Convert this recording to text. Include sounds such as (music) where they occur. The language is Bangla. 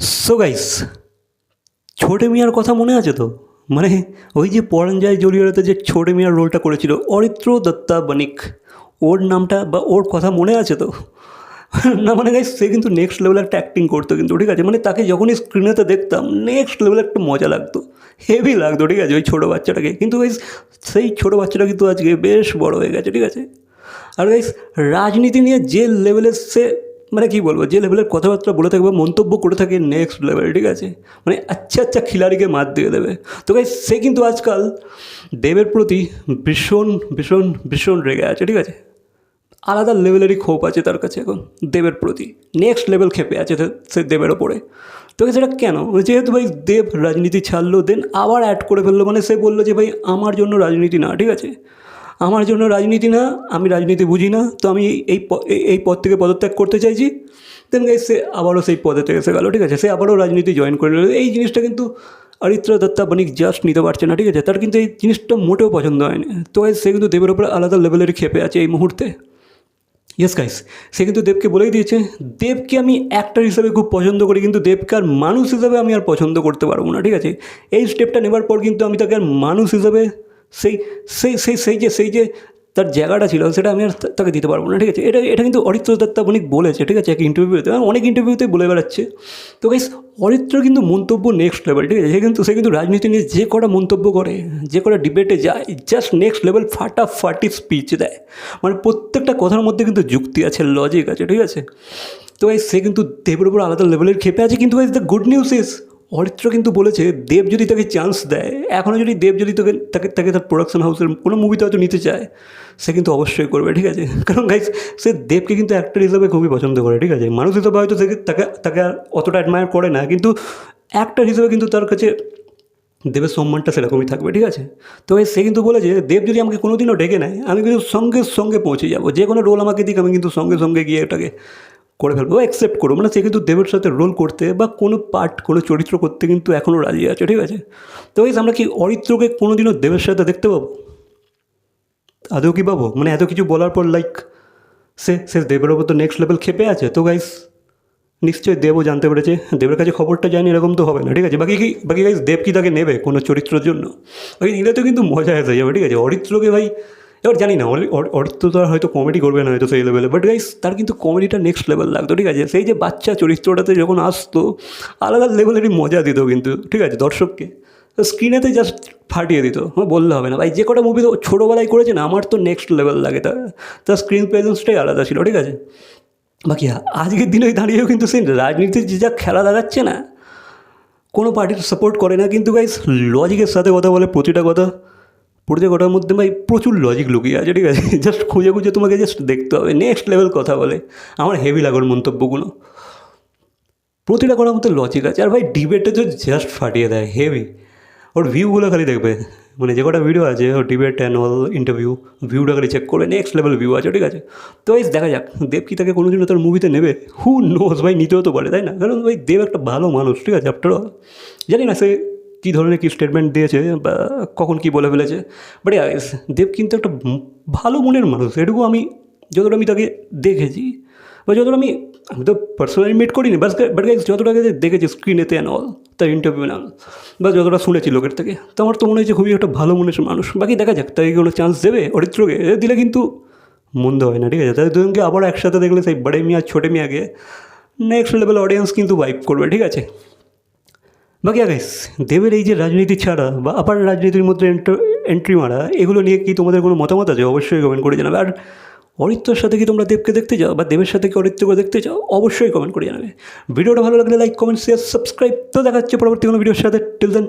সো গাইস ছোটে মিয়ার কথা মনে আছে তো? মানে ওই যে পরঞ্জয় জলিয়ারাতে যে ছোটে মিয়ার রোলটা করেছিল, অরিত্র দত্তা বণিক, ওর নামটা বা ওর কথা মনে আছে তো? না মানে গাইস সে কিন্তু নেক্সট লেভেল একটা অ্যাক্টিং করতো কিন্তু, ঠিক আছে? মানে তাকে যখনই স্ক্রিনেতে দেখতাম নেক্সট লেভেল একটা মজা লাগতো হেভি লাগতো, ঠিক আছে? ওই ছোটো বাচ্চাটাকে। কিন্তু গাইস সেই ছোটো বাচ্চাটা কিন্তু আজকে বেশ বড় হয়ে গেছে, ঠিক আছে? আর গাইস রাজনীতি নিয়ে যে লেভেলের সে মানে কী বলব, যে লেভেলের কথাবার্তা বলে থাকবে, মন্তব্য করে থাকে নেক্সট লেভেল ঠিক আছে? মানে আচ্ছা আচ্ছা খিলাড়িকে মাত দিয়ে দেবে। তো গাইস সে কিন্তু আজকাল দেবের প্রতি ভীষণ ভীষণ ভীষণ রেগে আছে, ঠিক আছে? আলাদা লেভেলেরই ক্ষোভ আছে তার কাছে এখন, দেবের প্রতি। নেক্সট লেভেল খেপে আছে সে দেবের ওপরে। তো সেটা কেন? যেহেতু ভাই দেব রাজনীতি ছাড়লো দেন আবার অ্যাড করে ফেলল মানে সে বলল যে ভাই, আমার জন্য রাজনীতি না, ঠিক আছে? আমার জন্য রাজনীতি না, আমি রাজনীতি বুঝি না, তো আমি এই এই- পদ থেকে পদত্যাগ করতে চাইছি। দেন সে আবারও সেই পদে থেকে এসে গেলো, ঠিক আছে? সে আবারও রাজনীতি জয়েন করে নিল। এই জিনিসটা কিন্তু অরিত্র দত্তা বণিক জাস্ট নিতে পারছে না, ঠিক আছে? তার কিন্তু এই জিনিসটা মোটেও পছন্দ হয়নি। তো সে কিন্তু দেবের ওপরে আলাদা লেভেলের খেপে আছে এই মুহূর্তে। ইয়েস গাইস সে কিন্তু দেবকে বলেই দিয়েছে, দেবকে আমি অ্যাক্টর হিসেবে খুব পছন্দ করি, কিন্তু দেবকে আর মানুষ হিসেবে আমি আর পছন্দ করতে পারব না, ঠিক আছে? এই স্টেপটা নেবার পর কিন্তু আমি তাকে আর মানুষ হিসেবে সেই সেই সেই সেই যে সেই যে তার জায়গাটা ছিল, সেটা আমি আর তাকে দিতে পারব না, ঠিক আছে? এটা এটা কিন্তু অরিত্র দত্তা অনেক বলেছে, ঠিক আছে? এক ইন্টারভিউতে অনেক ইন্টারভিউতে বলে বেড়াচ্ছে। তো গাইস অরিত্র কিন্তু মন্তব্য নেক্সট লেভেল ঠিক আছে? সে কিন্তু সে কিন্তু রাজনীতি নিয়ে যে কটা মন্তব্য করে, যে কটা ডিবেটে যায় জাস্ট নেক্সট লেভেল ফাটাফাটি স্পিচ দেয়। মানে প্রত্যেকটা কথার মধ্যে কিন্তু যুক্তি আছে লজিক আছে, ঠিক আছে? তো ভাই সে কিন্তু দেবের উপর আলাদা লেভেলের খেপে আছে, কিন্তু ভাই the good news is Aritra কিন্তু বলেছে, দেব যদি তাকে চান্স দেয় এখনও যদি দেব যদি তোকে, তাকে তাকে তার প্রোডাকশন হাউসের কোনো মুভিতে হয়তো নিতে চায়, সে কিন্তু অবশ্যই করবে, ঠিক আছে? (laughs) কারণ গাইস সে দেবকে কিন্তু অ্যাক্টর হিসাবে খুবই পছন্দ করে, ঠিক আছে? মানুষ হিসেবে হয়তো তাকে তাকে অতটা অ্যাডমায়ার করে না, কিন্তু অ্যাক্টর হিসেবে কিন্তু তার কাছে দেবের সম্মানটা সেরকমই থাকবে, ঠিক আছে? তো সে কিন্তু বলেছে, দেব যদি আমাকে কোনোদিনও ডেকে নেয়, আমি কিন্তু সঙ্গে সঙ্গে পৌঁছে যাব, যে কোনো রোল আমাকে দিক, আমি কিন্তু সঙ্গে সঙ্গে গিয়ে এটাকে করে ফেলব অ্যাকসেপ্ট করব। মানে সে কিন্তু দেবের সাথে রোল করতে বা কোনো পার্ট কোনো চরিত্র করতে কিন্তু এখনও রাজি আছে, ঠিক আছে? তো এই আমরা কি অরিত্রকে কোনোদিনও দেবের সাথে দেখতে পাবো? আদৌ কি পাবো? মানে এত কিছু বলার পর লাইক সে সে দেবের ওপর তো নেক্সট লেভেল খেপে আছে। তো গাইস নিশ্চয়ই দেবও জানতে পেরেছে। দেবের কাছে খবরটা জানি এরকম তো হবে না, ঠিক আছে? বাকি কি, বাকি গাইস দেব কি তাকে নেবে কোনো চরিত্রের জন্য? ওই নিলে তো কিন্তু মজা এসে যাবে, ঠিক আছে? অরিত্রকে ভাই এবার জানি না অরি- অরি- অরিত্র তো হয়তো কমেডি করবে না হয়তো সেই লেভেলে বাট গাইস তার কিন্তু কমেডিটা নেক্সট লেভেল লাগতো, ঠিক আছে? সেই যে বাচ্চা চরিত্রটাতে যখন আসতো, আলাদা লেভেলেরই মজা দিত কিন্তু, ঠিক আছে? দর্শককে। স্ক্রিনেতে জাস্ট ফাটিয়ে দিত হ্যাঁ বললে হবে না। ভাই, যে কটা মুভি তো ছোটোবেলায় করেছে না, আমার তো নেক্সট লেভেল লাগে, তার তার স্ক্রিন প্রেজেন্সটাই আলাদা ছিল, ঠিক আছে? বাকি আজকের দিনে দাঁড়িয়েও কিন্তু সেই রাজনীতির যে যা খেলা দাঁড়াচ্ছে না, কোনো পার্টির সাপোর্ট করে না, কিন্তু গাইস লজিকের সাথে কথা বলে, প্রতিটা কথা প্রতিটা কথার মধ্যে ভাই প্রচুর লজিক লুকিয়ে আছে, ঠিক আছে? (laughs) জাস্ট খুঁজে খুঁজে তোমাকে জাস্ট দেখতে হবে। নেক্সট লেভেল কথা বলে। আমার হেভি লাগোর মন্তব্যগুলো। প্রতিটা কথার মধ্যে লজিক আছে। আর ভাই ডিবেটে তো জাস্ট ফাটিয়ে দেয় হেভি ওর ভিউগুলো খালি দেখবে। মানে যে কটা ভিডিও আছে, ওর ডিবেট অ্যান্ড ইন্টারভিউ ভিউটা খালি চেক করবে। নেক্সট লেভেল ভিউ আছে, ঠিক আছে? তো এই দেখা যাক, দেব কি তাকে কোনোদিনও তার মুভিতে নেবে? হু নোজ ভাই নিতেও তো পারে, তাই না? কারণ ভাই দেব একটা ভালো মানুষ, ঠিক আছে আফটার অল জানি না সে কী ধরনের কী স্টেটমেন্ট দিয়েছে বা কখন কী বলে ফেলেছে? বাট দেব কিন্তু একটা ভালো মনের মানুষ। এটুকু আমি যতটা আমি তাকে দেখেছি বা যতটা আমি আমি তো পার্সোনালি মিট করিনি বাস বাট গাইজ যতটা দেখেছি স্ক্রিনেতে অ্যান্ড অল তার ইন্টারভিউ নাম বা যতটা শুনেছি লোকের থেকে, তো আমার তো মনে হয়েছে খুবই একটা ভালো মনের মানুষ। বাকি দেখা যাক, তাই কোনো চান্স দেবে অরিত্রকে দিলে কিন্তু মন্দ হয় না, ঠিক আছে? তাই দুজনকে আবার একসাথে দেখলে সেই বড়ে মিয়া, ছোটে মিয়াকে নেক্সট লেভেল অডিয়েন্স কিন্তু বাইক করবে, ঠিক আছে? বাকি গাইস দেবের এই যে রাজনীতি ছাড়া বা আপার রাজনীতির মধ্যে এন্ট্রি মারা, এগুলো নিয়ে কি তোমাদের কোনো মতামত আছে? অবশ্যই কমেন্ট করে জানাবে। আর অরিত্রর সাথে কি তোমরা দেবকে দেখতে চাও বা দেবের সাথে কি অরিত্রকে দেখতে চাও অবশ্যই কমেন্ট করে জানাবে। ভিডিওটা ভালো লাগলে লাইক কমেন্ট শেয়ার সাবস্ক্রাইব তো দেখাচ্ছে পরবর্তী কোনো ভিডিওর সাথে। Till then